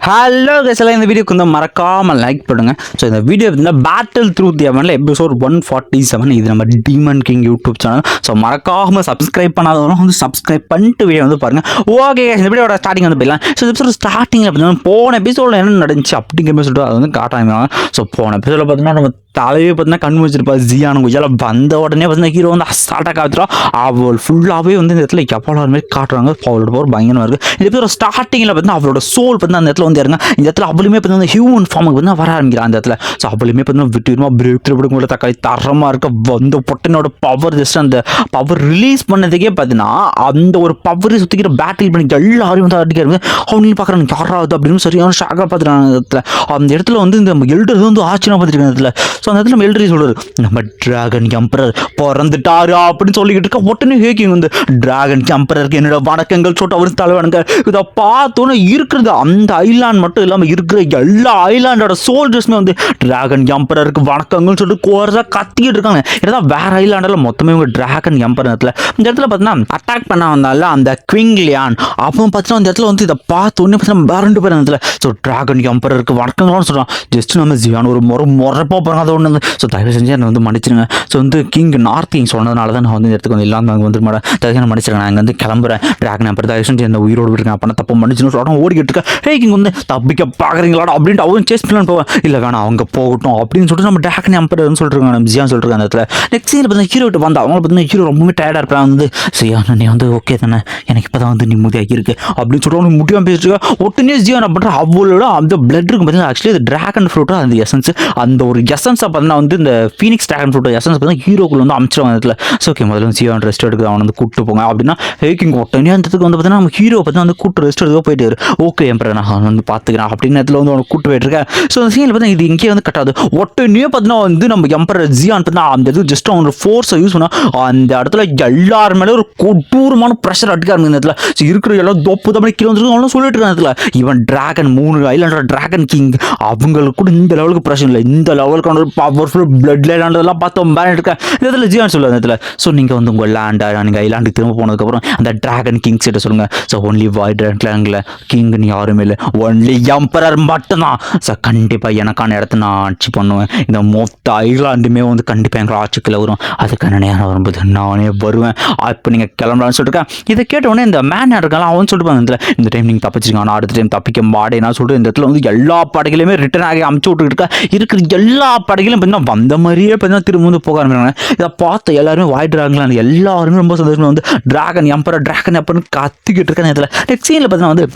Hello எல்லாம் இந்த வீடியோக்கு வந்து மறக்காமல் லைக் பண்ணுங்கள் ஸோ இந்த வீடியோ பார்த்தீங்கன்னா பேட்டில் த்ரூ தியவனில் எபிசோட் ஒன் ஃபார்ட்டி செவன் இது நம்ம demon king YouTube channel so மறக்காமல் சப்ஸ்கிரைப் பண்ணாதவங்களும் வந்து சப்ஸ்கிரைப் பண்ணிட்டு வீடியோ வந்து பாருங்கள் ஓகே இந்த வீடியோட ஸ்டார்டிங் வந்து போயிடலாம் ஸோ எபிசோட் ஸ்டார்டிங்கில் பார்த்தீங்கன்னா போன எபிசோடில் என்ன நடந்துச்சு அப்படிங்கிற மாதிரி சொல்லிட்டு அதை வந்து காட்டாங்க ஸோ போன எபிசோடில் பார்த்தீங்கன்னா நம்ம தலையே பார்த்தீங்கன்னா கண் வச்சிருப்பா ஜியான குஜால. வந்த உடனே பார்த்தீங்கன்னா ஹீரோ வந்து அசால்ட்டாக காத்துறோம் அவள் ஃபுல்லாகவே வந்து இந்த இடத்துல எவ்வளோ மாதிரி காட்டுறாங்க. அவளோட பவர் பயங்கரமாக இருக்குது இந்த எபிசோட ஸ்டார்டிங்கில் பார்த்தீங்கன்னா அவளோட சோல் பார்த்தீங்கன்னா அந்த இடத்துல வந்து இறங்க இந்த இடத்துல அவளுமே பார்த்தீங்கன்னா ஹியூமன் ஃபார்முக்கு வந்து வர ஆரம்பிக்கிறான் அந்த இடத்துல. ஸோ அவளுமே பார்த்தீங்கன்னா விட்டுமா பிரேக் த்ரூ பிடிக்கும் தக்காளி தரமாக இருக்க வந்த பொட்டனோட பவர் ஜஸ்ட் அந்த பவர் ரிலீஸ் பண்ணதுக்கே பார்த்தீங்கன்னா அந்த ஒரு பவரை சுற்றிக்கிற பேட்டில் பண்ணி எல்லாரும் வந்து அடிக்கிறாங்க அவனையும் பார்க்குறாங்க யாராவது? அப்படின்னு சரியான ஷாக்காக பார்த்துருக்காங்க அந்த இடத்துல. அந்த இடத்துல வந்து இந்த எல்டர் வந்து ஆச்சரியம் பார்த்துருக்காங்க இடத்துல. ஸோ அந்த இடத்துல நம்ம எல்டரி சொல்கிறார் நம்ம டிராகன் எம்பரர் பிறந்துட்டாரு? அப்படின்னு சொல்லிக்கிட்டு இருக்க உடனே ஹேக்கிங் வந்து டிராகன் எம்பரருக்கு என்னோட வணக்கங்கள் சொல்லிட்டு அவர் தலைவனுங்க இதை பார்த்தோன்னே இருக்கிறது அந்த ஐ ஐலாண்ட் மட்டும் இல்லாமல் இருக்கிற எல்லா ஐலாண்டோட சோல்ஜர்ஸுமே வந்து டிராகன் எம்பரருக்கு வணக்கங்கள்னு சொல்லிட்டு கோரஸாக கத்திக்கிட்டு இருக்காங்க. ஏன்னா வேற ஐலாண்டில் மொத்தமே இவங்க டிராகன் எம்பர் இடத்துல இந்த இடத்துல பார்த்தீங்கன்னா அட்டாக் பண்ண வந்தால அந்த குவிங்லியான் அப்போ பார்த்தீங்கன்னா அந்த இடத்துல வந்து இதை பார்த்த ஒன்று பார்த்தீங்கன்னா வேற ரெண்டு பேர் இடத்துல ஸோ டிராகன் எம்பரருக்கு வணக்கங்கள்னு சொல்கிறான் ஜஸ்ட் நம்ம ஜியான் ஒரு முறை முறைப்போ போகிறாங்க அதை ஒன்று ஸோ தயவு செஞ்சு என்னை வந்து மன்னிச்சிருங்க. ஸோ வந்து கிங் நார்த் கிங் சொன்னதுனால தான் நான் வந்து இந்த இடத்துக்கு வந்து இல்லாமல் அங்கே வந்து மாட்டேன். தயவு செஞ்சு மன்னிச்சிருங்க. நான் இங்கே வந்து கிளம்புறேன். டிராகன் எம்பர் தயவு செஞ்சு என்ன உயிரோடு இருக்கேன் அப்போ தப்பு மன்னிச்சுன்னு சொல்லிட்டு ஓடிக்கிட்டு இருக்கேன் ஹே கிங் வந்து தப்பிக்க பார்க்குறீங்களாடா அப்படின்ட்டு அவன் சேஸ் பண்ணலாம் போவேன் இல்லை வேணாம் அவங்க போகட்டும் அப்படின்னு சொல்லிட்டு நம்ம டேக்னி அம்பர்னு சொல்லிருக்காங்க நம்ம ஜியான் சொல்லிருக்காங்க அந்த இடத்துல. நெக்ஸ்ட் சீனில் பார்த்தீங்கன்னா ஹீரோ வந்து அவங்க பார்த்தீங்கன்னா ஹீரோ ரொம்பவே டயர்டாக இருப்பான் வந்து சரியா நீ வந்து ஓகே தானே? எனக்கு இப்போ தான் வந்து நிம்மதியாக இருக்கு. அப்படின்னு சொல்லிட்டு அவனுக்கு முடியாமல் பேசிட்டு இருக்கா. ஜியான் ஜியோ அவ்வளோ அந்த பிளட் இருக்கும் பார்த்தீங்கன்னா ஆக்சுவலி அது டிராகன் ஃப்ரூட்டோ அந்த எசன்ஸ் அந்த ஒரு எசன்ஸை பார்த்தீங்கன்னா வந்து இந்த ஃபீனிக்ஸ் டிராகன் ஃப்ரூட் எசன்ஸ் பார்த்தீங்கன்னா ஹீரோக்குள்ள வந்து அமைச்சிருவாங்க இடத்துல. ஸோ ஓகே முதல்ல வந்து ரெஸ்ட் எடுக்க அவனை வந்து கூட்டு போங்க அப்படின்னா ஹேக்கிங் உடனே அந்த இடத்துக்கு வந்து பார்த்தீங்கன்னா நம்ம ஹீரோ பார்த்தீங்கன்னா வந்து கூட்டு ரெஸ்ட் எடுக்க போயிட்டு ஓகே எம்பரர் நான் வந்து பார்த்துக்கிறான் அப்படின்னு நேரத்தில் வந்து அவனை கூட்டு போயிட்டுருக்கேன் ஸோ அந்த சீனில் பார்த்தீங்கன்னா இது இங்கேயே வந்து கட்டாது உடனே பார்த்தீங்கன்னா வந்து நம்ம எம்பரர் ஜியான் பார்த்தீங்கன்னா அந்த இது ஜஸ்ட் அவனோட ஃபோர்ஸை யூஸ் பண்ணால் அந்த இடத்துல எல்லார் மேலே ஒரு கொடூரமான ப்ரெஷர் அட்டுக்கா ஆரம்பிங்க இந்த இடத்துல ஸோ இருக்கிற எல்லாம் தொப்பு தப்படி கீழே வந்துருக்கு அவனும் சொல்லிட்டு இருக்கான் இடத்துல இவன் டிராகன் மூணு ஐலாண்டோட டிராகன் கிங் அவங்களுக்கு கூட இந்த லெவலுக்கு பிரச்சனை இல்லை. இந்த லெவலுக்கு ஒரு பவர்ஃபுல் பிளட் லேண்டெல்லாம் பார்த்தோம் பேன் இருக்கேன். இந்த இடத்துல ஜியான் சொல்லுவாங்க இந்த இடத்துல ஸோ நீங்கள் வந்து உங்கள் லேண்டா நீங்கள் ஐலாண்டுக்கு திரும்ப போனதுக்கப்புறம் அந்த டிராகன் கிங்ஸ் கிட்ட சொல்லுங்கள் ஸோ ஒன்லி வாய்ட் லேண்டில் கிங்னு யாருமே இல்லை. ஒன்லி எம்பரர் மட்டும்தான். ஸோ கண்டிப்பாக எனக்கான இடத்த நான் ஆட்சி பண்ணுவேன். இந்த மொத்த ஐலாண்டுமே வந்து கண்டிப்பாக எங்களை ஆட்சிக்குள்ளே வரும். அதுக்கான நேரம் வரும்போது நானே வருவேன். இப்போ நீங்கள் கிளம்பலாம்னு சொல்லிருக்கேன் இதை கேட்ட உடனே இந்த மேன் இருக்கலாம் அவன் சொல்லிட்டு இந்த இடத்துல இந்த டைம் நீங்கள் தப்பிச்சிருங்க. ஆனால் அடுத்த டைம் தப்பிக்க மாடேன்னா சொல்லிட்டு இந்த இடத்துல வந்து எல்லா படைகளையுமே ரிட்டர்ன் ஆகி அமுச்சு விட்டுருக்கா இருக்கிற எல்லா படைகளும் பார்த்தீங்கன்னா வந்த மாதிரியே பார்த்தீங்கன்னா திரும்ப வந்து போக ஆரம்பிக்கிறாங்க. இதை பார்த்து எல்லாருமே வாய்டுறாங்களா எல்லாருமே ரொம்ப சந்தோஷமாக வந்து டிராகன் எம்பரர் டிராகன் எம்பர்னு கத்திக்கிட்டு இருக்கேன் இதில் நெக்ஸ்ட் சீனில் பார்த்தீங்கன்னா வந்து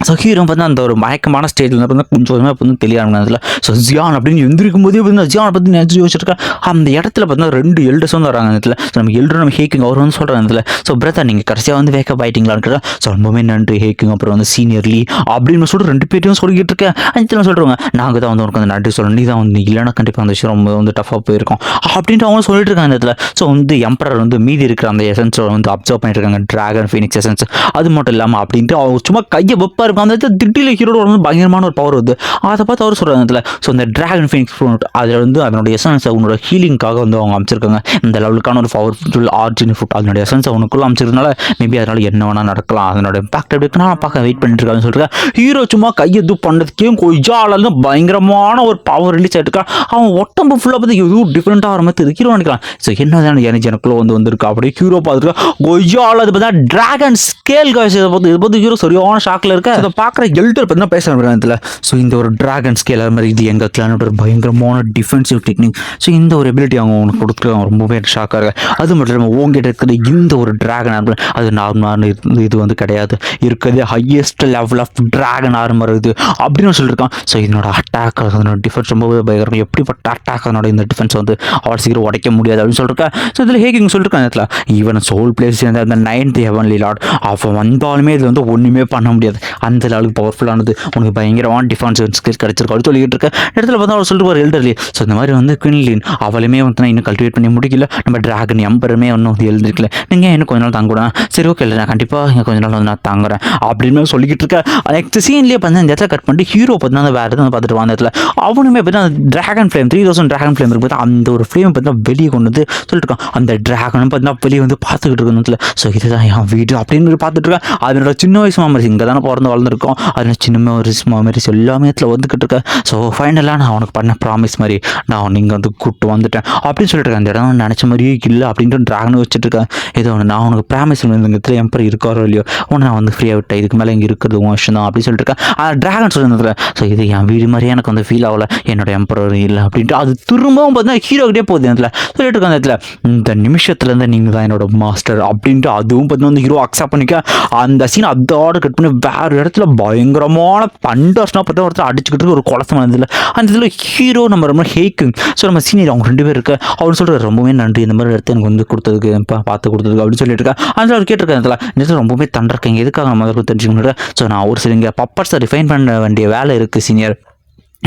ஸோ ஹீரோ வந்து அந்த ஒரு மயக்கமான ஸ்டேஜில் வந்து கொஞ்சம் கொஞ்சமாக இப்போ வந்து தெரிய ஆரம்பிச்சதுல ஸோ ஜியான் அப்படின்னு எந்திரிக்கும் போதே வந்து ஜியான் பற்றி நினச்சி யோசிச்சிருக்கேன் அந்த இடத்துல பார்த்தீங்கன்னா ரெண்டு எல்டர்ஸ் வந்து வராங்க இடத்துல. ஸோ நம்ம எல்டர் நம்ம ஹேக்கிங் அவர் வந்து சொல்கிறாங்க இடத்துல. ஸோ பிரதர் நீங்கள் கடைசியாக வந்து வேக்கப் ஆகிட்டீங்களான்னு கேட்டால் ஸோ ரொம்பவே நன்றி ஹேக்கிங் அப்புறம் வந்து சீனியர்லி அப்படின்னு சொல்லிட்டு ரெண்டு பேர்ட்டையும் சொல்லிக்கிட்டு இருக்கேன். அஞ்சு சொல்கிறாங்க நாங்கள் தான் வந்து உனக்கு வந்து நன்றி சொல்லணும். நீ தான் வந்து இல்லைன்னா கண்டிப்பாக அந்த விஷயம் ரொம்ப வந்து டஃபாக போயிருக்கோம். அப்படின்ட்டு அவங்க சொல்லிட்டு இருக்காங்க அந்த இடத்துல. ஸோ வந்து எம்பரர் வந்து மீதி இருக்கிற அந்த எசன்ஸை வந்து அப்சர்வ் பண்ணிட்டு இருக்காங்க. ட்ராகன் ஃபீனிக்ஸ் எசன்ஸ் அது மட்டும் இல்லாமல் அப்படின்ட்டு அவங்க சும்மா கையை வெப்பா இருக்கும். அந்த இடத்துல திட்டில ஹீரோட வந்து பயங்கரமான ஒரு பவர் வருது. அதை பார்த்து அவர் சொல்கிறாங்க இடத்துல ஸோ இந்த ட்ராகன் ஃபீனிக்ஸ் ஃப்ரூட் அதில் வந்து அதனுடைய எசன்ஸை உன்னோட ஹீலிங்காக வந்து அவங்க அமைச்சிருக்காங்க. இந்த லெவலுக்கான ஒரு பவர்ஃபுல் ஆர்ஜின் ஃபுட் அதனுடைய எசன்ஸை உனக்குள்ள அமைச்சிருக்கனால மேபி அதனால என்ன வேணால் நடக்கலாம். அதனோட இம்பாக்ட் எப்படி இருக்குன்னா நான் பார்க்க வெயிட் பண்ணிட்டு இருக்காங்கன்னு சொல்லிட்டு ஹீரோ சும்மா கையை இது பண்ணதுக்கே கொய்யால பயங்கரமான ஒரு பவர் ரிலீஸ் ஆகிட்டுருக்கான் அவன் ஒட்டம்பு ஃபுல்லாக பார்த்து எதுவும் டிஃப்ரெண்ட்டாக ஆகிற மாதிரி ஹீரோ நினைக்கலாம் ஸோ என்னதான் எனர்ஜி எனக்குள்ள வந்து வந்திருக்கு? அப்படியே ஹீரோ பார்த்துருக்கா கொய்யால அது பார்த்தா ட்ராகன் ஸ்கேல் காய்ச்சி இதை பார்த்து இது பார்த்து ஹீரோ சரியான ஷாக்கில் இருக்க. அதை பார்க்குற எல்டர் பற்றி பேச இதில் ஸோ இந்த ஒரு ட்ராகன் ஸ்கேல் அது மாதிரி இது எங்கள் கிளானோட ஒரு பயங்கரமான டிஃபென்சிவ் டெக்னிக் ஸோ இந்த ஒரு எபிலிட்டி அவங்க உனக்கு கொடுத்துருக்காங்க. ரொம்பவே ஷாக்காக இருக்கு. அது மட்டும் இல்லாமல் உங்ககிட்ட இருக்கிற இந்த ஒரு ட்ராகன் ஆர்மர் அது நார்மலான இது இது வந்து கிடையாது. இருக்கிறது highest level of dragon armour இது அப்படின்னு சொல்லியிருக்கான் ஸோ இதனோட அட்டாக் அதனோட டிஃபென்ஸ் ரொம்பவே பயங்கரம் எப்படிப்பட்ட அட்டாக் அதனோட இந்த டிஃபென்ஸ் வந்து அவ்வளோ சீக்கிரம் உடைக்க முடியாது அப்படின்னு சொல்லியிருக்கேன் ஸோ இதில் ஹேக்கிங் சொல்லியிருக்காங்க இதில் ஈவன் சோல் பிளேஸ் அந்த நைன்த் ஹெவன்லி லார்ட் அவன் வந்தாலுமே இது வந்து ஒன்றுமே பண்ண முடியாது. அந்த லெவலுக்கு பவர்ஃபுல்லானது உனக்கு பயங்கரமான டிஃபென்ஸ் ஸ்கில்ஸ் கிடச்சிருக்கு. அப்படின்னு சொல்லிட்டு இருக்க இடத்துல வந்து அவர் சொல்லிட்டு ஒரு எல்டர்லி ஸோ இந்த மாதிரி வந்து குயின்லின் அவளுமே வந்து நான் இன்னும் கல்டிவேட் பண்ணி முடிக்கல. நம்ம டிராகன் எம்பருமே இன்னும் வந்து எழுந்திருக்கல. நீங்கள் இன்னும் கொஞ்ச நாள் தாங்கூட சரி ஓகே இல்லை நான் கண்டிப்பாக இங்கே கொஞ்ச நாள் வந்து நான் தாங்குறேன். அப்படின்னு சொல்லிக்கிட்டு இருக்க நெக்ஸ்ட் சீன்லேயே பார்த்தா இந்த இடத்துல கட் பண்ணிட்டு ஹீரோ பார்த்தீங்கன்னா வேறு எதாவது பார்த்துட்டு வந்த இடத்துல அவனுமே பார்த்தீங்கன்னா dragon flame three thousand dragon flame இருக்குது அந்த ஒரு ஃப்ளேம் பார்த்தீங்கன்னா வெளியே கொண்டு வந்து சொல்லிட்டு இருக்கான் அந்த டிராகனும் பார்த்தீங்கன்னா வெளியே வந்து பார்த்துக்கிட்டு இருக்கணும் ஸோ இதுதான் என் வீடு அப்படின்னு பார்த்துட்டு இருக்கேன். அதனோட சின்ன வயசு மாமரி இங்கே தானே பிறந்த வளர்ந்துருக்கோம் அதில் சின்ன மெமரிஸ் மெமரிஸ் எல்லாமே இடத்துல வந்துக்கிட்டு இருக்கேன் ஸோ ஃபைனலாக நான் உனக்கு பண்ண ப்ராமிஸ் மாதிரி நான் நீங்கள் வந்து கூப்பிட்டு வந்துட்டேன். அப்படின்னு சொல்லிட்டு இருக்கேன் அந்த இடம் நினச்ச மாதிரியே இல்லை அப்படின்ட்டு ட்ராகன் வச்சுட்டு இருக்கேன் ஏதோ ஒன்று நான் உனக்கு ப்ராமிஸ் இந்த இடத்துல எம்பர் இருக்காரோ இல்லையோ உன்னை நான் வந்து ஃப்ரீயாக விட்டேன். இதுக்கு மேலே இங்கே இருக்கிறது உன் விஷயம் தான் அப்படின்னு சொல்லிட்டு இருக்கேன் அது ட்ராகன் சொல்லியிருந்ததுல ஸோ இது என் வீடு மாதிரியே எனக்கு வந்து ஃபீல் ஆகல. என்னோட எம்பரர் இல்லை. அப்படின்ட்டு அது திரும்பவும் பார்த்தீங்கன்னா ஹீரோக்கிட்டே போகுது இடத்துல. சொல்லிட்டு இருக்க அந்த இடத்துல இந்த நிமிஷத்துலேருந்து நீங்கள் தான் என்னோட மாஸ்டர் அப்படின்ட்டு அதுவும் பார்த்தீங்கன்னா வந்து ஹீரோ அக்செப்ட் பண்ணிக்க அந்த சீன் அதோட கட் பண்ணி வேறு இடத்துல பயங்கரமான பண்டர்ஸ்னா பார்த்தா ஒருத்தர் அடிச்சுக்கிட்டு ஒரு குளத்தம் வந்ததில்ல அந்த இதில் ஹீரோ நம்ம ரொம்ப ஹேக்கு ஸோ நம்ம சீனியர் அவங்க ரெண்டு பேர் இருக்கு அவர் சொல்கிற ரொம்பவே நன்றி. இந்த மாதிரி இடத்த எனக்கு வந்து கொடுத்ததுக்கு பா- பார்த்து கொடுத்ததுக்கு அப்படின்னு சொல்லிட்டு இருக்கேன் அதில் அவர் கேட்டிருக்கேன் இதில் இந்த இடத்துல ரொம்பவே தண்டிருக்கேன் எதுக்காக நம்ம அதை தெரிஞ்சுக்கணும் ஸோ நான் ஒரு சில இங்கே பப்பர்ஸை ரிஃபைன் பண்ண வேண்டிய வேலை இருக்குது சீனியர்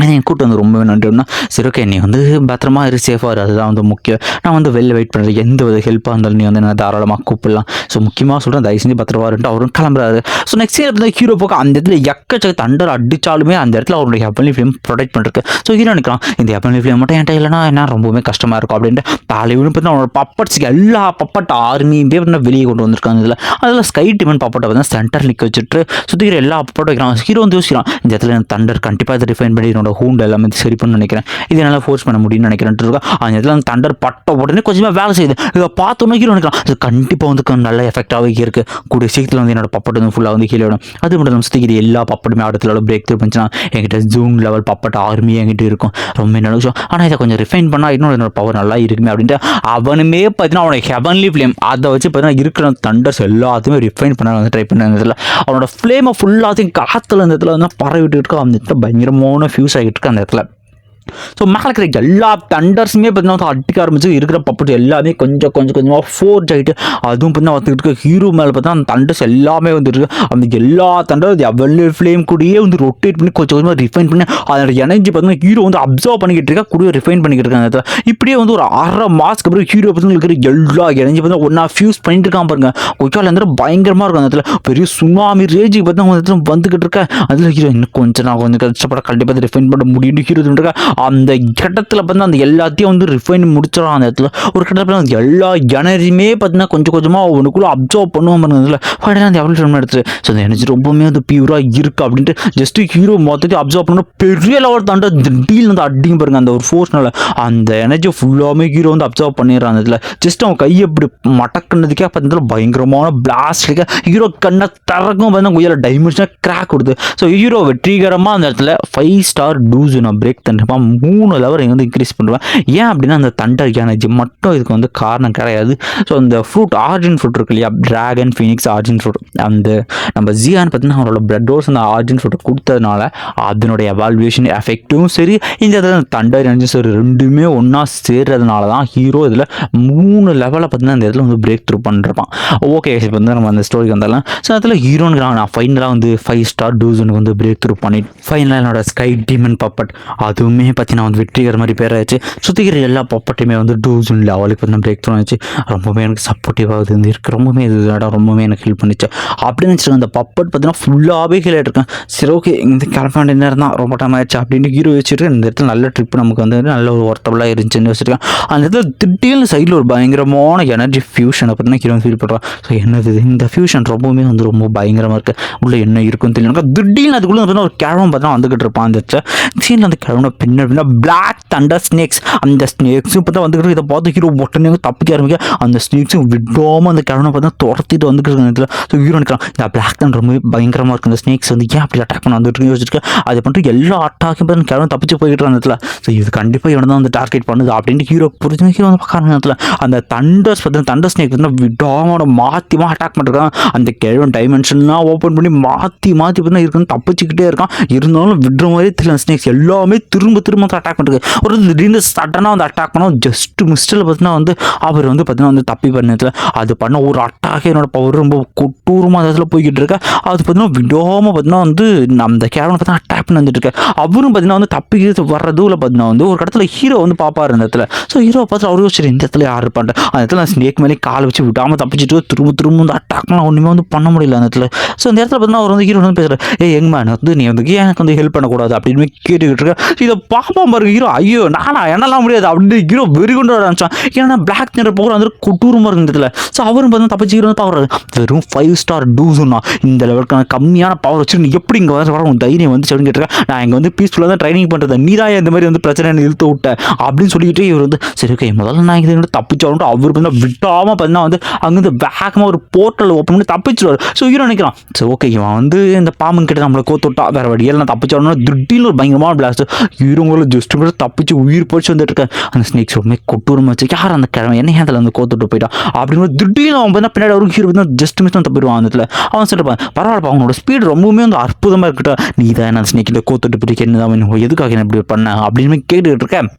என் கூட்டம் வந்து ரொம்பவே நன்றி. அப்படின்னா சரி ஓகே நீ வந்து பத்திரமா இரு சேஃபாக இரு. அதுதான் வந்து முக்கியம். நான் வந்து வெளில வெயிட் பண்ணுறேன் எந்த வித ஹெல்ப்பாக இருந்தாலும் நீ வந்து என்ன தாராளமாக கூப்பிடலாம். ஸோ முக்கியமாக சொல்கிறேன் தயவு செஞ்சு பத்திரமா இருந்துட்டு அவரும் கிளம்புறாரு. ஸோ நெக்ஸ்ட் இயர் வந்து ஹீரோ போக்க. அந்த இடத்துல எக்கச்சக்க தண்டர் அடித்தாலுமே அந்த இடத்துல அவருடைய ஹெப்பன்லி ஃபிலிம் ப்ரொடெக்ட் பண்ணிருக்கு ஸோ ஹீரோ நினைக்கலாம் இந்த ஹெப்பன்லி ஃபிலிம் மட்டும் என்கிட்ட இல்லைனா என்ன? ரொம்பவே கஷ்டமாக இருக்கும் அப்படின்ட்டு தலைவரும் பார்த்தீங்கன்னா அவனோட பப்பட்ஸ்க்கு எல்லா பப்பட் ஆர்மியுமே வெளியே கொண்டு வந்திருக்காங்க இதில். அதில் ஸ்கை டிமன் பப்பட்டை வந்து சென்டர் நிற்க வச்சுட்டு சுற்றிக்கிற எல்லா பப்பட்டும் வைக்கிறான் ஹீரோ வந்து யோசிக்கிறான். இந்த இடத்துல தண்டர் கண்டிப்பாக இதை டிஃபைன் பண்ணி என்னோட ஹூண்ட் எல்லாமே சரி பண்ண நினைக்கிறேன். இது நல்லா ஃபோர்ஸ் பண்ண முடியும்னு நினைக்கிறேன். இருக்கா அந்த இடத்துல அந்த தண்டர் பட்ட உடனே கொஞ்சமாக வேலை செய்யுது. இதை பார்த்தோன்னே ஹீரோ நினைக்கலாம் இது கண்டிப்பாக வந்து நல்ல எஃபெக்டாகவே இருக்குது கூடிய சீக்கிரத்தில் வந்து என்னோட பப்பட் வந்து ஃபுல்லாக வந்து கீழே விடும் அது மட்டும் நம்ம சுற்றிக்கிற எல்லா பப்பட்டுமே அடுத்த பிரேக் த்ரூ பண்ணிச்சுன்னா என்கிட்ட ஜூன் லெவல் பப்பட் ஆர்மி என்கிட்ட இருக்கும். ரொம்ப நல்ல விஷயம் ஆனால் இதை கொஞ்சம் ரிஃபைன் பண்ணால் இன்னும் என்னோட பவர் நல்லா இருக்குமே அப்படின்ட்டு அவனுமே பார்த்தீங்கன்னா அவனோட ஹெவன்லி ஃப்ளேம் அதை வச்சு பார்த்தீங்கன்னா இருக்கிற தண்டர்ஸ் எல்லாத்தையுமே ரிஃபைன் பண்ண வந்து ட்ரை பண்ண அவனோட ஃப்ளேமை ஃபுல்லாத்தையும் காற்றுல இந்த இடத்துல வந்து பரவிட்டு இருக்கோம் அந்த இடத்துல பயங்கரமான ஃபியூஸ் யூஸ் ஆகிட்டு இருக்கு அந்த இடத்துல. ஸோ மேலே இருக்கிற எல்லா தண்டர்ஸுமே பார்த்தீங்கன்னா வந்து அடிக்க ஆரம்பிச்சு இருக்கிற பப்பட்டு எல்லாமே கொஞ்சம் கொஞ்சம் கொஞ்சமாக ஃபோர்ஜ் ஆகிட்டு அதுவும் பார்த்தீங்கன்னா வந்துட்டு இருக்க ஹீரோ மேலே பார்த்தா அந்த தண்டர்ஸ் எல்லாமே வந்துருக்கு அந்த எல்லா தண்டர் எவ்வளோ ஃப்ளேம் கூடயே வந்து ரொட்டேட் பண்ணி கொஞ்சம் கொஞ்சமாக ரிஃபைன் பண்ணி அதோட எனர்ஜி பார்த்தீங்கன்னா ஹீரோ வந்து அப்சர்வ் பண்ணிக்கிட்டு இருக்கா கூட ரிஃபைன் பண்ணிக்கிட்டு இருக்காங்க. அந்த இடத்துல. இப்படியே வந்து ஒரு அரை மாதத்துக்கு அப்புறம் ஹீரோ பார்த்தீங்கன்னா இருக்கிற எல்லா எனர்ஜி பார்த்தா ஒன்றா ஃபியூஸ் பண்ணிட்டு இருக்கான் பாருங்க. கொய்க்கால இருந்து பயங்கரமாக இருக்கும். அந்த இடத்துல பெரிய சுனாமி ரேஜுக்கு பார்த்தா அந்த இடத்துல வந்துக்கிட்டு இருக்க. அதில் ஹீரோ இன்னும் கொஞ்சம் நான் கொஞ்சம் கஷ்டப்பட கண்டிப்பாக ரிஃபைன் பண்ண முடியும்னு ஹீரோ இருக்கா. அந்த இடத்துல வந்து அந்த எல்லாத்தையும் வந்து ரிஃபைன் முடிச்சிடும் அந்த இடத்துல. ஒரு கட்டத்தில் அந்த எல்லா எனர்ஜியுமே பார்த்தீங்கன்னா கொஞ்சம் கொஞ்சமாக ஒன்றுக்குள்ளே அப்சர்வ் பண்ணுவோம் பாருங்க அதில் ஃபைனலாக அந்த எவ்வளோ எடுத்து ஸோ அந்த எனர்ஜி ரொம்பவுமே வந்து பியூராக இருக்குது அப்படின்ட்டு ஜஸ்ட் ஹீரோ மொத்தத்தையும் அப்சர்வ் பண்ண பெரிய லெவல் தாண்ட டீல் வந்து அடிங்க பாருங்க அந்த ஒரு ஃபோர்ஸ்னால அந்த எனர்ஜி ஃபுல்லாமே ஹீரோ வந்து அப்சர்வ் பண்ணிடுறான் அந்த இதில் ஜஸ்ட் அவன் கையை இப்படி மடக்குனதுக்கே பார்த்தீங்கன்னா பயங்கரமான பிளாஸ்டிக்காக ஹீரோ கண்ணை திறக்கும் பார்த்தீங்கன்னா உயர டைமென்ஷனாக கிராக் கொடுத்து. ஸோ ஹீரோ வெற்றிகரமாக அந்த இடத்துல ஃபைவ் ஸ்டார் டூஸ் நான் பிரேக் மூணு லெவல் இங்கே வந்து இன்க்ரீஸ் பண்ணுவேன் ஏன் அப்படின்னா அந்த தண்டர் எனர்ஜி மட்டும் இதுக்கு வந்து காரணம் கிடையாது. ஸோ அந்த ஃப்ரூட் ஆர்ஜின் ஃப்ரூட் இருக்கு இல்லையா? ட்ராகன் ஃபீனிக்ஸ் ஆர்ஜின் ஃப்ரூட் அந்த நம்ம ஜியான் பார்த்தீங்கன்னா அவரோட பிளட் டோஸ் அந்த ஆர்ஜின் ஃப்ரூட் கொடுத்ததுனால அதனுடைய எவால்வேஷன் எஃபெக்டும் சரி இந்த இடத்துல தண்டர் எனர்ஜி சரி ரெண்டுமே ஒன்றா சேர்றதுனால தான் ஹீரோ இதில் மூணு லெவலில் பார்த்தீங்கன்னா அந்த இடத்துல வந்து பிரேக் த்ரூ பண்ணிருப்பான் ஓகே இப்போ வந்து நம்ம அந்த ஸ்டோரிக்கு வந்தாலும் ஸோ அதில் ஹீரோனுக்கு நான் ஃபைனலாக வந்து ஃபைவ் ஸ்டார் டூசனுக்கு வந்து பிரேக் த்ரூ பண்ணி ஃபைனலாக என்னோட ஸ்கை டீமன் பப்பட் அதுவுமே பார்த்தீங்கன்னா வந்து வெற்றிகர மாதிரி பேர் சுற்றிக்கிற எல்லா பப்பட்டையுமே வந்து டூசன் லெவலுக்கு வந்து பிரேக் த்ரூ ஆச்சு ரொம்பவே எனக்கு சப்போர்ட்டிவாக இது இருக்குது ரொம்பவே இது இடம் ரொம்பவே எனக்கு ஹெல்ப் பண்ணிச்சு. அப்படின்னு வச்சுருக்கேன் அந்த பப்பட் பார்த்தீங்கன்னா ஃபுல்லாகவே கீழே இருக்கேன் சரி ஓகே இந்த கிளம்ப நேரம் தான் ரொம்ப டைம் ஆயிடுச்சு அப்படின்னு ஹீரோ வச்சுருக்கேன். இந்த இடத்துல நல்ல ட்ரிப் நமக்கு வந்து நல்ல ஒரு ஒர்த்தபுளாக இருந்துச்சுன்னு வச்சுருக்கேன். அந்த இடத்துல திடீர்னு சைடில் ஒரு பயங்கரமான எனர்ஜி ஃபியூஷனை பார்த்தீங்கன்னா ஹீரோ ஃபீல் பண்ணுறான் ஸோ என்னது இது? இந்த ஃபியூஷன் ரொம்பவுமே வந்து ரொம்ப பயங்கரமாக இருக்குது உள்ளே என்ன இருக்குன்னு தெரியல. திடீர்னு அதுக்குள்ளே ஒரு கிழவன் பார்த்தீங்கன்னா வந்துக்கிட்டு இருப்பான் அந்த சீனில் அந்த கிழவனை பின்ன பின்ன பிளாக் தண்டர் ஸ்னேக்ஸ் அந்த ஸ்னேக்ஸும் தான் வந்துக்கிட்டு இதை பார்த்து ஹீரோ உடனே தப்பிக்க ஆரம்பிக்க. அந்த ஸ்னேக்ஸும் விடாமல் அந்த கிழமை பார்த்தா துரத்திட்டு வந்துக்கிட்டு இருக்க இடத்துல. ஸோ ஹீரோ நினைக்கலாம் இந்த பிளாக் தண்டர் ரொம்ப பயங்கரமாக இருக்குது இந்த ஸ்னேக்ஸ் வந்து ஏன் அப்படி அட்டாக் பண்ண வந்துட்டு யோசிச்சிருக்கேன் அது பண்ணிட்டு எல்லா அட்டாக்கும் பார்த்து கிழமை தப்பிச்சு போய்கிட்டு நேரத்தில் ஸோ இது கண்டிப்பாக இவனை தான் வந்து டார்கெட் பண்ணுது அப்படின்ட்டு ஹீரோ புரிஞ்சு ஹீரோ வந்து பார்க்குறாங்க நேரத்தில் அந்த தண்டர்ஸ் பார்த்தீங்கன்னா தண்டர் ஸ்னேக் வந்து விடாம மாற்றி மா அட்டாக் பண்ணுறான் அந்த கிழவன் டைமென்ஷன்லாம் ஓப்பன் பண்ணி மாற்றி மாற்றி பார்த்தீங்கன்னா இருக்குன்னு தப்பிச்சுக்கிட்டே இருக்கான். இருந்தாலும் விடுற மாதிரி தெரியல ஸ்னேக்ஸ் எல்லாமே திரும்ப திரும்ப அட்டாக் பண்ணிருக்கு ஒரு திடீர்னு சடனாக வந்து அட்டாக் பண்ணோம் ஜஸ்ட் மிஸ்டில் பார்த்தீங்கன்னா வந்து அவர் வந்து பார்த்தீங்கன்னா வந்து தப்பி பண்ணதில் அது பண்ண ஒரு அட்டாக் என்னோட பவர் ரொம்ப கொட்டூரமாக அந்த இடத்துல போய்கிட்டு இருக்க. அது பார்த்தீங்கன்னா விடாமல் பார்த்தீங்கன்னா வந்து அந்த கேவனை பார்த்தா அட்டாக் பண்ணி வந்துட்டு இருக்க. அவரும் பார்த்தீங்கன்னா வந்து தப்பி வர்றதுல பார்த்தீங்கன்னா வந்து ஒரு இடத்துல ஹீரோ வந்து பார்ப்பாரு அந்த இடத்துல. ஸோ ஹீரோ பார்த்து அவரும் சரி இந்த இடத்துல யார் பண்ணுறேன் அந்த இடத்துல ஸ்னேக் மேலே கால் வச்சு விடாமல் தப்பிச்சிட்டு திரும்ப திரும்ப வந்து அட்டாக்லாம் ஒன்றுமே வந்து பண்ண முடியல அந்த இடத்துல. ஸோ இந்த இடத்துல பார்த்தீங்கன்னா அவர் வந்து ஹீரோ வந்து பேசுகிறார் ஏ யங் மேன் வந்து நீ வந்து எனக்கு வந்து ஹெல்ப் பண்ணக்கூடாது அப்படின்னு கேட்டுக்கிட்டு இருக்க இதை பார்ப்போம் பாருங்க ஹீரோ ஐயோ நானா என்னெல்லாம் முடியாது. அப்படின்னு ஹீரோ வெறிகொண்டு வர ஆரம்பிச்சான். ஏன்னா பிளாக் நிற போகிற வந்து கொட்டூரமாக இருக்கு இந்த இடத்துல. ஸோ அவரும் பார்த்தா தப்பிச்சு ஹீரோ வந்து பார்க்குறாரு வெறும் ஃபைவ் ஸ்டார் டூஸ்னா இந்த லெவலுக்கு கம்மியான பவர் வச்சு நீ எப்படி இங்கே வர வர உன் தைரியம் வந்து சொல்லி கேட்டிருக்கேன் நான் இங்கே வந்து பீஸ்ஃபுல்லாக தான் ட்ரைனிங் பண்ணுறது நீ தான் இந்த மாதிரி வந்து பிரச்சனை இழுத்து விட்ட. அப்படின்னு சொல்லிக்கிட்டு இவர் வந்து சரி ஓகே முதல்ல நான் இது தப்பிச்சோன்ட்டு அவர் வந்து விட்டாமல் பார்த்தீங்கன்னா வந்து அங்கேருந்து வேகமாக ஒரு போர்ட்டல் ஓப்பன் பண்ணி தப்பிச்சிருவார். ஸோ ஹீரோ நினைக்கிறான். சரி ஓகே இவன் வந்து இந்த பாம்பு கிட்ட நம்மளை கோத்துட்டா வேறு வழியில் நான் தப்பிச்சோன்னா திடீர்னு ஒரு பயங்கரமான பிளாஸ்ட் ஹீரோங்களை ஜஸ்ட் கூட தப்பிச்சு உயிர் போச்சு வந்துட்டு இருக்கேன் அந்த ஸ்னேக்ஸ் உடனே கொட்டூரமாக வச்சு யார் அந்த கிழமை? என்ன அதில் வந்து கோத்துட்டு போயிட்டான் அப்படின்னு திடீர்னு அவன் பார்த்தா பின்னாடி ஒரு ஹீரோ வந்து ஜஸ்ட் மிஸ் தான் தப்பிடுவான் அந்த இடத்துல. அவன் சொல்லிருப்பான் பரவாயில்ல அவனோட ஸ்பீடு ரொம்பவுமே வந்து அற்புதமாக இருக்கட்டும். நீ தான் என்ன ஸ்னேக்கிட்ட கோத்துட்டு போயிட்டு என்ன தான் எதுக்காக என்ன இப்படி பண்ண? அப்படின்னு கேட்டுக்கிட்டு இருக்கேன்.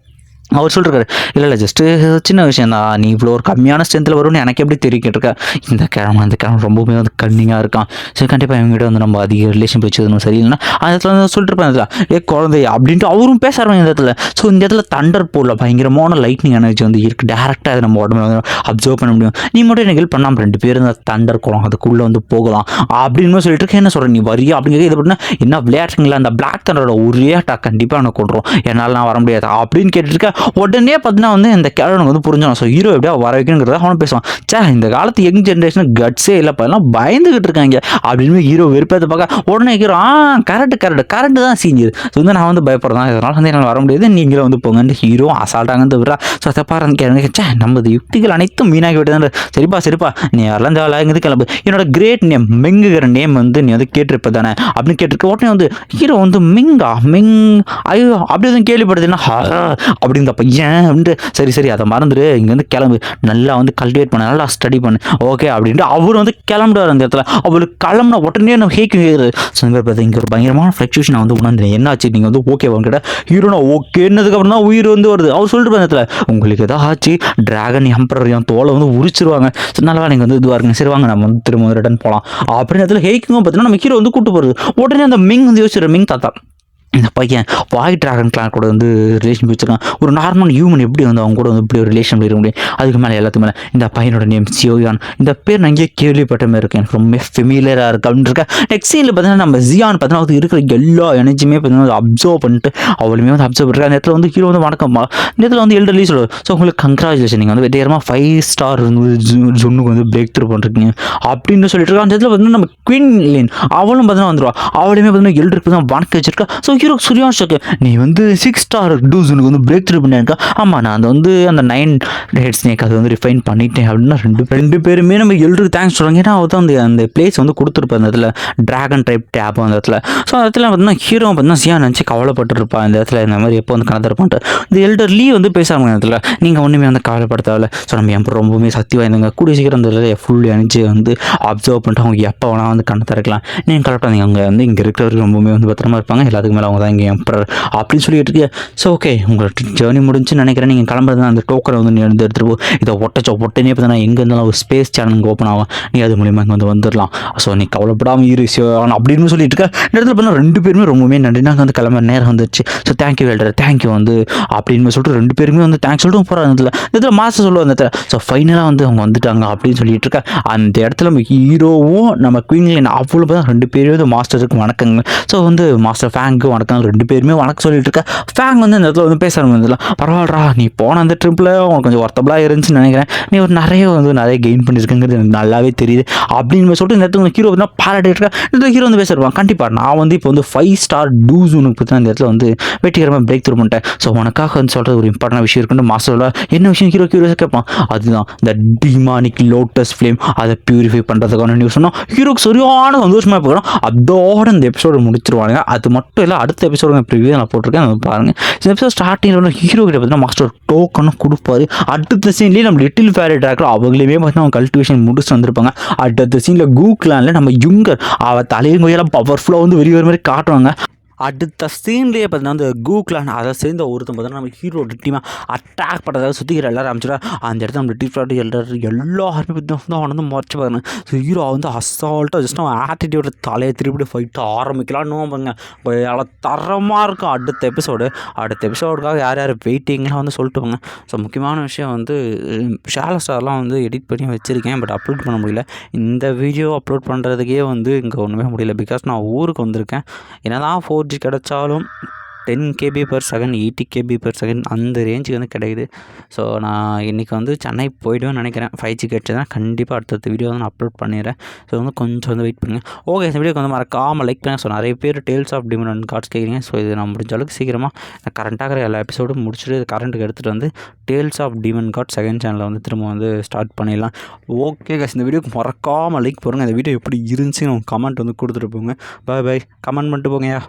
அவர் சொல்லிருக்காரு இல்லை இல்லை ஜஸ்ட்டு சின்ன விஷயம் தான் நீ இவ்வளோ ஒரு கம்மியான ஸ்ட்ரென்த்தில் வரும்னு எனக்கு எப்படி தெரிவிக்கிட்டு இருக்க இந்த கிழமை இந்த கிழமை ரொம்பவுமே வந்து கன்னிங்காக இருக்கான். சரி கண்டிப்பாக இவங்ககிட்ட வந்து நம்ம அதிக ரிலேஷன் வச்சுக்கணும் சரி இல்லைன்னா அந்த இடத்துல வந்து சொல்லிட்டு ஏ குழந்தை அப்படின்ட்டு அவரும் பேச ஆரம்பிங்க இந்த இடத்துல. ஸோ இந்த இடத்துல தண்டர் போடல. பயங்கரமான லைட்னிங் எனர்ஜி வந்து இருக்குது டேரெக்டாக அது நம்ம உடம்புல வந்து அப்சர்வ் பண்ண முடியும். நீ மட்டும் எனக்கு ஹெல்ப் பண்ணாமல் ரெண்டு பேரும் இந்த தண்டர் குளம் அதுக்குள்ளே வந்து போகலாம். அப்படின்னு சொல்லிட்டு இருக்கேன் என்ன சொல்கிறேன் நீ வரியா? அப்படிங்கிறது இது பண்ணால் என்ன விளையாட்டுங்களா? அந்த பிளாக் தண்டரோட ஒரே அட்டாக் கண்டிப்பாக எனக்கு கொண்டுரும். என்னால் நான் வர முடியாது. அப்படின்னு கேட்டுருக்கேன் உடனே பார்த்தீங்கன்னா வந்து இந்த கேரனுக்கு வந்து புரிஞ்சான் ஸோ ஹீரோ எப்படியா வர வைக்கணுங்கிறத அவனும் பேசுவான். சே இந்த காலத்து யங் ஜென்ரேஷன் கட்ஸே இல்லை எல்லாம் பயந்துகிட்டு இருக்காங்க. அப்படின்னு ஹீரோ விருப்பத்தை பார்க்க உடனே ஹீரோ ஆ கரெக்ட் கரெக்ட் கரெக்ட் தான் சீனியர் ஸோ வந்து நான் வந்து பயப்படுறேன். இதனால் வந்து என்னால் வர முடியாது. நீங்களும் வந்து போங்கன்னு ஹீரோ அசால்ட்டாங்க விடுறா. ஸோ அதை பாருங்க கேளுங்க. சே நமது யுக்திகள் அனைத்தும் வீணாகி விட்டது சரிப்பா சரிப்பா நீ வரலாம் தேவையில்லாங்கிறது கிளம்பு. என்னோட கிரேட் நேம் மெங்குகிற நேம் வந்து நீ வந்து கேட்டிருப்ப தானே? அப்படின்னு கேட்டிருக்க உடனே வந்து ஹீரோ வந்து மிங்கா மிங் ஐயோ அப்படி எதுவும் கேள்விப்படுதுன்னா அப்படி இந்த பையன் அப்படின்ட்டு சரி சரி அதை மறந்துடு இங்கே வந்து கிளம்பு. நல்லா வந்து கல்டிவேட் பண்ண. நல்லா ஸ்டடி பண்ணு. ஓகே அப்படின்ட்டு அவர் வந்து கிளம்புறாரு அந்த இடத்துல. அவளுக்கு கிளம்புன உடனே நம்ம ஹேக்கு சங்கர் சொந்த இங்கே ஒரு பயங்கரமான ஃப்ளக்சுவேஷன் நான் வந்து உணர்ந்தேன். என்னாச்சு? நீங்கள் வந்து ஓகே கேட்டால் ஹீரோனா ஓகேன்னதுக்கப்புறம் தான் உயிர் வந்து வருது. அவர் சொல்லிட்டு அந்த இடத்துல உங்களுக்கு எதாவது ஆச்சு? டிராகன் எம்பரர் என் தோலை வந்து உரிச்சிருவாங்க. நல்லா நீங்கள் வந்து இதுவாக இருக்குங்க சரி வாங்க நம்ம வந்து திரும்ப ரிட்டர்ன் போகலாம் அப்படின்னு இடத்துல ஹேக்கிங்கும் பார்த்தீங்கன்னா நம்ம ஹீரோ வந்து கூப்பிட்டு போகிறது உடனே அந்த மிங் வந்து யோசிச்சிரு மிங் தாத்தா. இந்த பையன் வாய் ட்ராகன் கிளான் கூட வந்து ரிலேஷன் வச்சுருக்கான் ஒரு நார்மல் ஹியூமன் எப்படி வந்து அவங்க கூட வந்து இப்படி ஒரு ரிலேஷன் இருக்க முடியும்? அதுக்கு மேலே எல்லாத்துக்கு மேலே. இந்த பையனோட நேம் சியோயான் இந்த பேர் நான் இங்கே கேள்விப்பட்ட மாதிரி இருக்கு. எனக்கு ரொம்ப ஃபெமிலியராக இருக்கு அப்படின்னு இருக்கேன். நெக்ஸ்ட் சீனில் பார்த்தீங்கன்னா நம்ம ஜியான் பார்த்தீங்கன்னா அது இருக்கிற எல்லா எனர்ஜியுமே பார்த்தீங்கன்னா அப்சர்வ் பண்ணிட்டு அவளுமே வந்து அப்சர்வ் பண்ணுறேன் அந்த இடத்துல வந்து ஹீரோ வந்து வணக்கம்மா இந்த இடத்துல வந்து எல்டர்லி சொல்லுவார் ஸோ உங்களுக்கு கங்க்ராச்சுலேஷன் நீங்கள் வந்து வெற்றிகரமாக ஃபைவ் ஸ்டார் வந்து ஜொன்னுக்கு வந்து பிரேக் த்ரூ பண்ணுறீங்க அப்படின்னு சொல்லிட்டு இருக்கா அந்த இடத்துல பார்த்தீங்கன்னா நம்ம குயின் லேன் அவளும் பார்த்தீங்கன்னா வந்துருவா. அவளுமே பார்த்தீங்கன்னா எல்டருக்கு தான் வணக்கம் வச்சிருக்கா. ஸோ ஹீரோ சூர்யாஷோக்கு நீ வந்து சிக்ஸ் ஸ்டார் டூஸுனுக்கு வந்து பிரேக் த்ரூ பண்ணியிருக்கா? ஆமாம் நான் அதை வந்து அந்த நைன் ஹெட் ஸ்னேக் அதை வந்து ரிஃபைன் பண்ணிட்டேன் அப்படின்னா ரெண்டு ரெண்டு பேருமே நம்ம எல்டருக்கு தேங்க்ஸ் சொல்கிறாங்க ஏன்னா அவர் தான் அந்த அந்த பிளேஸ் வந்து கொடுத்துருப்பா அந்த இடத்துல. ட்ராகன் டைப் டேப் அந்த இடத்துல. ஸோ அந்த இடத்துல பார்த்தீங்கன்னா ஹீரோ பார்த்தீங்கன்னா சியா நினச்சி கவலைப்பட்டுருப்பா. இந்த இடத்துல இந்த மாதிரி எப்போ வந்து கணத்திருப்பான்ட்டு இந்த எல்டர் லீ வந்து பேசுகிறாங்க அந்த இடத்துல. நீங்கள் ஒன்றுமே வந்து கவலைப்பட ஸோ நம்ம என் ரொம்பவுமே சக்தி வாய்ந்தவங்க. கூடிய சீக்கிரம் இந்த ஃபுல் எனர்ஜி வந்து அப்சர்வ் பண்ணிட்டு அவங்க எப்போ வேணால் வந்து கண்ணை திறக்கலாம். நீங்கள் கரெக்டாக நீங்கள் அவங்க வந்து இங்கே இருக்கிறவருக்கு ரொம்பவுமே வந்து பத்திரமா இருப்பாங்க. எல்லாத்துக்கு மேலே அவங்க தான் இங்கே எம்பரர் அப்படின்னு சொல்லிட்டு இருக்கீங்க ஸோ ஓகே உங்களோட ஜேர்னி முடிஞ்சுன்னு நினைக்கிறேன். நீங்கள் கிளம்புறது அந்த டோக்கனை வந்து நீ எடுத்து எடுத்துகிட்டு போ. இதை ஒட்டச்சோ ஒட்டனே பார்த்தீங்கன்னா எங்கே இருந்தாலும் ஒரு ஸ்பேஸ் சேனலுக்கு ஓப்பன் ஆகும் நீ அது மூலியமாக இங்கே வந்து வந்துடலாம். ஸோ நீ கவலைப்படாமல் இரு ஆனால் அப்படின்னு சொல்லிட்டு இருக்க. இந்த இடத்துல பார்த்தா ரெண்டு பேருமே ரொம்பவுமே நன்றி. நாங்கள் வந்து கிளம்ப நேரம் வந்துச்சு ஸோ தேங்க்யூ வெல்டர் தேங்க்யூ வந்து அப்படின்னு சொல்லிட்டு ரெண்டு பேருமே வந்து தேங்க்ஸ் சொல்லிட்டு போகிறாங்க இந்த இடத்துல. இந்த இடத்துல மாஸ்டர் சொல்லுவாங்க அந்த இடத்துல. ஸோ ஃபைனலாக வந்து அவங்க வந்துட்டாங்க அப்படின்னு சொல்லிட்டு இருக்க. அந்த இடத்துல நம்ம ஹீரோவும் நம்ம குயின்லின் அவ்வளோ தான் ரெண்டு பேரும் வந்து மாஸ்டருக்கு வணக்கங்க. ஸோ வந்து மாஸ்டர் ஃபேங்க்கு வணக்கம். ரெண்டு பேருமே வணக்கம் சொல்லிட்டு இருக்க. ஃபேங் வந்து இந்த இடத்துல வந்து பேச ஆரம்பிச்சதுல பரவாயில்லடா நீ போன அந்த ட்ரிப்பில் உனக்கு கொஞ்சம் ஒர்த்தபுளாக இருந்துச்சுன்னு நினைக்கிறேன். நீ ஒரு நிறைய வந்து நிறைய கெயின் பண்ணியிருக்கங்கிறது எனக்கு நல்லாவே தெரியுது. அப்படின்னு சொல்லிட்டு இந்த இடத்துல ஹீரோ வந்து பாராட்டிட்டு இருக்கா. இந்த ஹீரோ வந்து பேசிருப்பான் கண்டிப்பாக நான் வந்து இப்போ வந்து ஃபைவ் ஸ்டார் டூஸ் உனக்கு பற்றி இந்த இடத்துல வந்து வெற்றிகரமாக பிரேக் த்ரூ பண்ணிட்டேன். ஸோ உனக்காக வந்து சொல்கிறது ஒரு இம்பார்ட்டன்ட் விஷயம் இருக்குன்னு மாஸ்டர் என்ன விஷயம் ஹீரோ ஹீரோஸ் கேட்பான் அதுதான் இந்த டிமானிக் லோட்டஸ் ஃப்ளேம் அதை பியூரிஃபை பண்ணுறதுக்கான நியூஸ் சொன்னால் ஹீரோக்கு சரியான சந்தோஷமாக போகிறோம் அதோட இந்த எபிசோடு முடிச்சிருவானுங்க. அது மட்டும் இல்லை அடுத்த எபிசோடு ப்ரிவியூ நான் போட்டிருக்கேன். அதை பாருங்கள் இந்த எபிசோட் ஸ்டார்டிங்கில் ஹீரோ கிட்ட பார்த்தீங்கன்னா மாஸ்டர் டோக்கனும் கொடுப்பாரு. அடுத்த சீன்லேயே நம்ம லிட்டில் ஃபேரி ட்ராக்ல அவங்களையுமே பார்த்தீங்கன்னா அவங்க கல்டிவேஷன் முடிச்சுட்டு வந்திருப்பாங்க. அடுத்த சீனில் கூக்லானில் நம்ம யுங்கர் அவள் தலையங்கோயெல்லாம் பவர்ஃபுல்லாக வந்து வெளியே வர மாதிரி காட்டுவாங்க. அடுத்த சீன்லேயே பார்த்தீங்கன்னா அந்த கூக்லான் அதை சேர்ந்த ஒருத்தன் பார்த்தீங்கன்னா நம்ம ஹீரோ டீமாக அட்டாக் பண்ணுறதாவது சுற்றிக்கிற எல்லாரும் அமைச்சிட்டா அந்த இடத்துல நம்ம டிஃப்ராட் எல்லாரும் எல்லாருமே பார்த்தீங்கன்னா அவனை வந்து மறைச்சு பாருங்க. ஸோ ஹீரோ வந்து அசால்ட்டாக ஜஸ்ட் அவன் ஆட்டிடியூட தலையை திருப்பி ஃபைட்டு ஆரம்பிக்கலாம்னு பாருங்க. அவ்வளோ தரமாக இருக்கும் அடுத்த எபிசோடு அடுத்த எபிசோடுக்காக யார் யார் வெயிட்டிங்லாம் வந்து சொல்லிட்டு போங்க. ஸோ முக்கியமான விஷயம் வந்து ஷேல ஸ்டார்லாம் வந்து எடிட் பண்ணி வச்சுருக்கேன். பட் அப்லோட் பண்ண முடியல. இந்த வீடியோ அப்லோட் பண்ணுறதுக்கே வந்து இங்கே ஒன்றுமே முடியல. பிகாஸ் நான் ஊருக்கு வந்திருக்கேன். என்னதான் ஃபோர் ஜி கிடச்சாலும் ten KB per second eighty KB per second அந்த ரேஞ்சுக்கு வந்து கிடைக்குது. ஸோ நான் இன்றைக்கி வந்து சென்னை போய்டுவேன்னு நினைக்கிறேன். ஃபைவ் ஜி கிடச்சதுன்னா கண்டிப்பாக அடுத்தடுத்த வீடியோ வந்து நான் அப்லோட் பண்ணிடுறேன். ஸோ வந்து கொஞ்சம் வந்து வெயிட் பண்ணுங்கள் ஓகே இந்த வீடியோக்கு வந்து மறக்காமல் லைக் பண்ணுங்கள் ஸோ நிறைய பேர் டேல்ஸ் ஆஃப் டிமண்ட் கார்ட்ஸ் கேட்குறீங்க ஸோ இது நான் முடிஞ்ச அளவுக்கு சீக்கிரமாக நான் கரண்ட்டாகிற எல்லா எபிசோடும் முடிச்சுட்டு கரண்ட்டுக்கு எடுத்துகிட்டு வந்து tales of demon god second சேனலில் வந்து திரும்ப வந்து ஸ்டார்ட் பண்ணிடலாம். ஓகே guys இந்த வீடியோக்கு மறக்காமல் லைக் போடுங்க. இந்த வீடியோ எப்படி இருந்துச்சுன்னு கமெண்ட் வந்து கொடுத்துட்டு போங்க. பாய் பாய் கமெண்ட் பண்ணிட்டு போங்கயா